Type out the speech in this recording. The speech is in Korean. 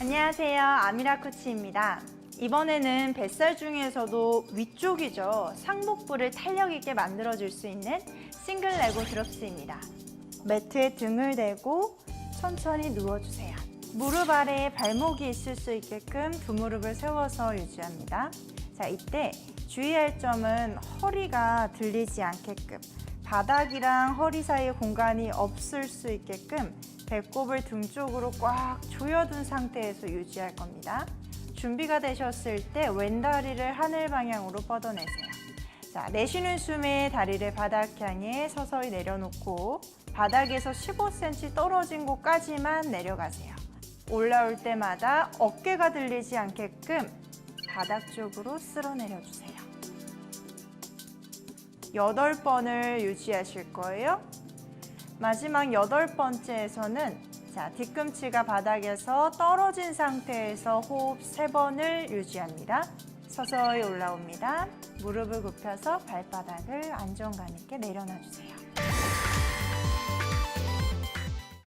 안녕하세요. 아미라 코치입니다. 이번에는 뱃살 중에서도 위쪽이죠. 상복부를 탄력 있게 만들어줄 수 있는 싱글 레고 드롭스입니다. 매트에 등을 대고 천천히 누워주세요. 무릎 아래에 발목이 있을 수 있게끔 두 무릎을 세워서 유지합니다. 자, 이때 주의할 점은 허리가 들리지 않게끔 바닥이랑 허리 사이에 공간이 없을 수 있게끔 배꼽을 등 쪽으로 꽉 조여둔 상태에서 유지할 겁니다. 준비가 되셨을 때 왼다리를 하늘 방향으로 뻗어내세요. 자, 내쉬는 숨에 다리를 바닥 향해 서서히 내려놓고 바닥에서 15cm 떨어진 곳까지만 내려가세요. 올라올 때마다 어깨가 들리지 않게끔 바닥 쪽으로 쓸어 내려주세요. 여덟 번을 유지하실 거예요. 마지막 여덟 번째에서는 자, 뒤꿈치가 바닥에서 떨어진 상태에서 호흡 세 번을 유지합니다. 서서히 올라옵니다. 무릎을 굽혀서 발바닥을 안정감 있게 내려놔 주세요.